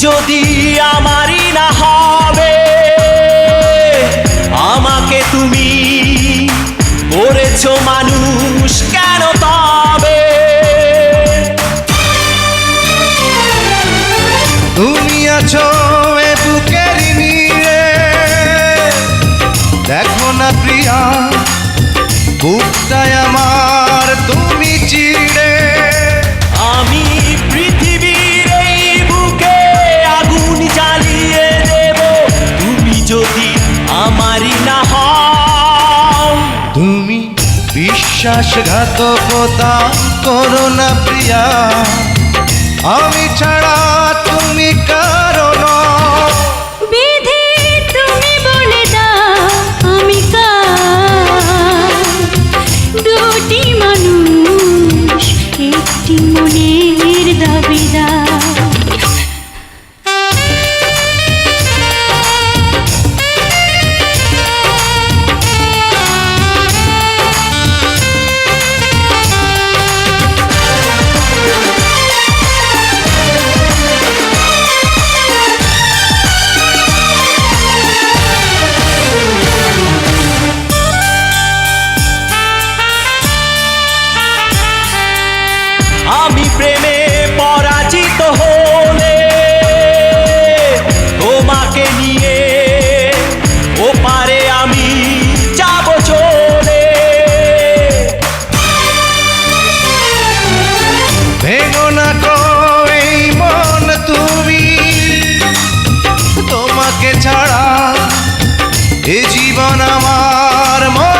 যদি আমারই না হবে, আমাকে তুমি করেছ মানুষ কেন তবে তুমি আছো দেখো না প্রিয়া বিশ্বাসঘাতকতা করো না প্রিয়া। আমি ছাড়া তুমি কারণ। বিধি তুমি বলে মনের দাবিদার। আমি প্রেমে পরাজিত হলে তোমাকে নিয়ে ওপারে আমি যাব চলে। ভেঙো না এই মন তুমি, তোমাকে ছাড়া এ জীবন আমার মরুভূমি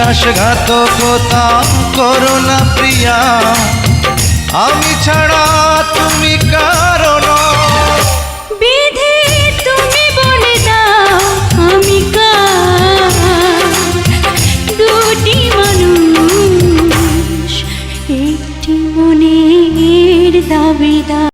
বিশ্বাসঘাতকতা করো না প্রিয়া। আমি ছাড়া তুমি কারণ। বিধি তুমি দুটি দাবিদা